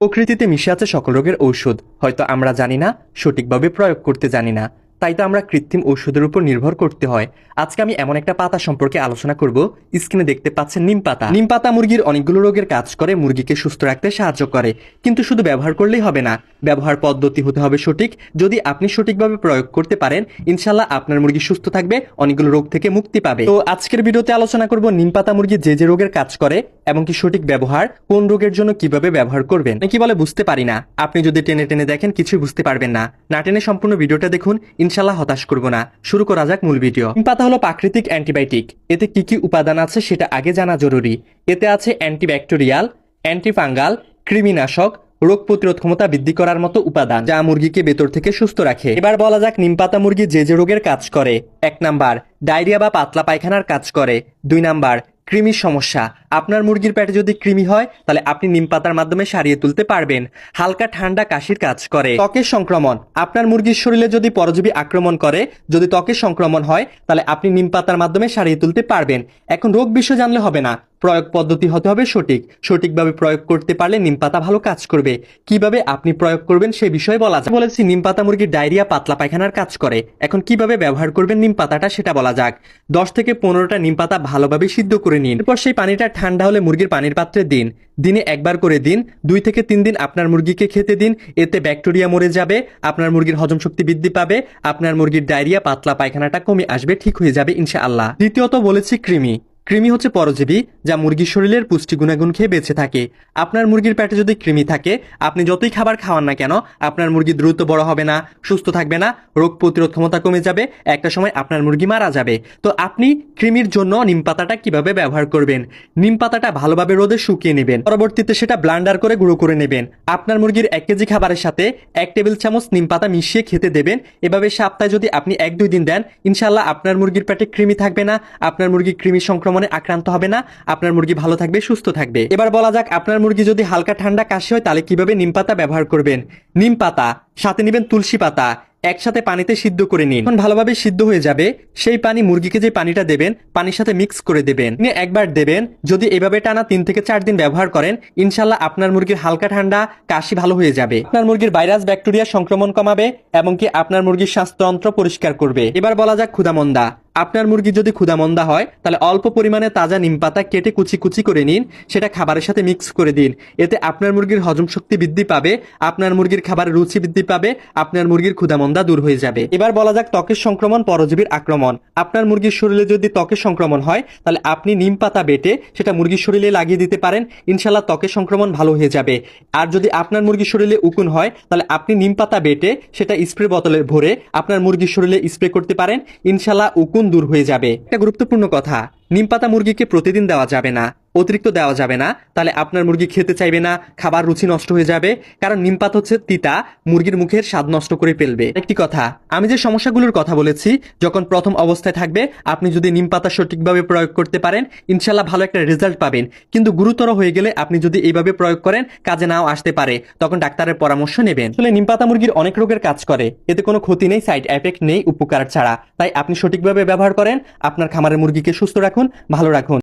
প্রকৃতিতে মিশে আছে সকল রোগের ঔষধ। হয়তো আমরা জানি না, সঠিকভাবে প্রয়োগ করতে জানি না। তাই তো আমরা কৃত্রিম ঔষধের উপর নির্ভর করতে হয়। আজকে আমি এমন একটা পাতা সম্পর্কে আলোচনা করব। স্ক্রিনে দেখতে পাচ্ছেন নিম পাতা। নিম পাতা মুরগির অনেকগুলো রোগের কাজ করে, মুরগিকে সুস্থ রাখতে সাহায্য করে। কিন্তু শুধু ব্যবহার করলেই হবে না, ব্যবহার পদ্ধতি হতে হবে সঠিক। যদি আপনি সঠিকভাবে প্রয়োগ করতে পারেন, ইনশাল্লাহ আপনার মুরগি সুস্থ থাকবে, অনেকগুলো রোগ থেকে মুক্তি পাবে। তো আজকের ভিডিওতে আলোচনা করব নিম পাতা মুরগি যে যে রোগের কাজ করে এবং কি সঠিক ব্যবহার, কোন রোগের জন্য কীভাবে ব্যবহার করবেন। কি বলে বুঝতে পারি না। আপনি যদি টেনে টেনে দেখেন, কিছুই বুঝতে পারবেন না। না টেনে সম্পূর্ণ ভিডিওটা দেখুন ইনশাল্লাহ হতাশ করব না। শুরু করা যাক মূল ভিডিও। পাতা হলো প্রাকৃতিক অ্যান্টিবায়োটিক। এতে কি কি উপাদান আছে সেটা আগে জানা জরুরি। এতে আছে অ্যান্টিব্যাকটেরিয়াল, অ্যান্টিফাঙ্গাল, কৃমিনাশক, রোগ প্রতিরোধ ক্ষমতা বৃদ্ধি করার মতো উপাদান যা মুরগিকে ভেতর থেকে সুস্থ রাখে। এবার বলা যাক নিমপাতা মুরগি যে যে রোগের কাজ করে। এক নাম্বার, ডায়রিয়া বা পাতলা পায়খানার কাজ করে। দুই নাম্বার, কৃমির সমস্যা। আপনার মুরগির পেটে যদি কৃমি হয়, তাহলে আপনি নিম পাতার মাধ্যমে সারিয়ে তুলতে পারবেন। হালকা ঠান্ডা কাশির কাজ করে। ত্বকের সংক্রমণ। আপনার মুরগির শরীরে যদি পরজীবী আক্রমণ করে, যদি ত্বকের সংক্রমণ হয়, তাহলে আপনি নিম পাতার মাধ্যমে সারিয়ে তুলতে পারবেন। এখন রোগ বিষয় জানলে হবে না। প্রয়োগ পদ্ধতি হতে হবে সঠিক। সঠিকভাবে প্রয়োগ করতে পারলে নিম পাতা ভালো কাজ করবে। কীভাবে আপনি প্রয়োগ করবেন সে বিষয়ে বলা যায়। বলেছি, নিম পাতা মুরগির ডায়রিয়া পাতলা পায়খানার কাজ করে। এখন কীভাবে ব্যবহার করবেন নিম পাতাটা সেটা বলা যাক। দশ থেকে পনেরোটা নিম পাতা ভালোভাবে সিদ্ধ করে নিন। এরপর সেই পানিটা ঠান্ডা হলে মুরগির পানির পাত্রে দিন। দিনে একবার করে দিন। দুই থেকে তিন দিন আপনার মুরগিকে খেতে দিন। এতে ব্যাকটেরিয়া মরে যাবে, আপনার মুরগির হজম শক্তি বৃদ্ধি পাবে, আপনার মুরগির ডায়রিয়া, পাতলা পায়খানাটা কমে আসবে, ঠিক হয়ে যাবে ইনশাআল্লাহ। দ্বিতীয়ত বলেছি কৃমি। কৃমি হচ্ছে পরজীবী, যা মুরগির শরীরের পুষ্টি গুণাগুণ খেয়ে বেঁচে থাকে। আপনার মুরগির পেটে যদি কৃমি থাকে, আপনি যতই খাবার খাওয়ান না কেন, আপনার মুরগি দ্রুত বড় হবে না, সুস্থ থাকবে না, রোগ প্রতিরোধ ক্ষমতা কমে যাবে, একটা সময় আপনার মুরগি মারা যাবে। তো আপনি কৃমির জন্য নিম পাতাটা কীভাবে ব্যবহার করবেন? নিম পাতাটা ভালোভাবে রোদে শুকিয়ে নেবেন। পরবর্তীতে সেটা ব্লান্ডার করে গুঁড়ো করে নেবেন। আপনার মুরগির এক কেজি খাবারের সাথে এক টেবিল চামচ নিম পাতা মিশিয়ে খেতে দেবেন। এভাবে সপ্তাহে যদি আপনি এক দুই দিন দেন ইনশাল্লাহ আপনার মুরগির পেটে কৃমি থাকবে না, আপনার মুরগি কৃমি সংক্রমণে আক্রান্ত হবে না, আপনার মুরগি ভালো থাকবে, সুস্থ থাকবে। এবার বলা যাক, আপনার মুরগি যদি হালকা ঠান্ডা, কাশি হয়, তাহলে কীভাবে নিম পাতা ব্যবহার করবেন? নিম পাতা, সাথে নেবেন তুলসী পাতা, একসাথে পানিতে সিদ্ধ করে নিন। যখন ভালোভাবে সিদ্ধ হয়ে যাবে, সেই পানি মুরগিকে যে পানিটা দেবেন, পানির সাথে মিক্স করে দেবেন। নিয়ে একবার দেবেন, যদি এভাবে টানা তিন থেকে চার দিন ব্যবহার করেন ইনশাল্লাহ আপনার মুরগির হালকা ঠান্ডা, কাশি ভালো হয়ে যাবে। আপনার মুরগির ভাইরাস, ব্যাকটেরিয়া সংক্রমণ কমাবে, এমনকি আপনার মুরগির স্বাস্থ্যতন্ত্র পরিষ্কার করবে। এবার বলা যাক ক্ষুদামন্দা আপনার মুরগি যদি ক্ষুদামন্দা হয়, তাহলে অল্প পরিমাণে তাজা নিম পাতা কেটে কুচি কুচি করে নিন, সেটা খাবারের সাথে মিক্স করে দিন। এতে আপনার মুরগির হজম শক্তি বৃদ্ধি পাবে, আপনার মুরগির খাবারের রুচি বৃদ্ধি পাবে, আপনার মুরগির ক্ষুদামন্দা দূর হয়ে যাবে। এবার বলা যাক ত্বকের সংক্রমণ, পরজীবীর আক্রমণ। আপনার মুরগির শরীরে যদি ত্বকের সংক্রমণ হয়, তাহলে আপনি নিম পাতা বেটে সেটা মুরগির শরীরে লাগিয়ে দিতে পারেন ইনশাল্লাহ ত্বকের সংক্রমণ ভালো হয়ে যাবে। আর যদি আপনার মুরগির শরীরে উকুন হয়, তাহলে আপনি নিম পাতা বেটে সেটা স্প্রে বোতলে ভরে আপনার মুরগির শরীরে স্প্রে করতে পারেন ইনশাল্লাহ উকুন দূর হয়ে যাবে। একটা গুরুত্বপূর্ণ কথা। নিম পাতা মুরগিকে প্রতিদিন দেওয়া যাবে না, অতিরিক্ত দেওয়া যাবে না, তাহলে আপনার মুরগি খেতে চাইবে না, খাবার রুচি নষ্ট হয়ে যাবে, কারণ নিম পাতা হচ্ছে তিতা, মুরগির মুখের স্বাদ নষ্ট করে ফেলবে। একটি কথা, আমি যে সমস্যাগুলোর কথা বলেছি, যখন প্রথম অবস্থায় থাকবে, আপনি যদি নিম পাতা সঠিকভাবে প্রয়োগ করতে পারেন ইনশাল্লাহ ভালো একটা রেজাল্ট পাবেন। কিন্তু গুরুতর হয়ে গেলে আপনি যদি এইভাবে প্রয়োগ করেন, কাজে নাও আসতে পারে, তখন ডাক্তারের পরামর্শ নেবেন। আসলে নিম পাতা মুরগির অনেক রোগের কাজ করে, এতে কোনো ক্ষতি নেই, সাইড এফেক্ট নেই, উপকার ছাড়া। তাই আপনি সঠিকভাবে ব্যবহার করেন, আপনার খামারের মুরগিকে সুস্থ রাখুন ভালো রাখুন।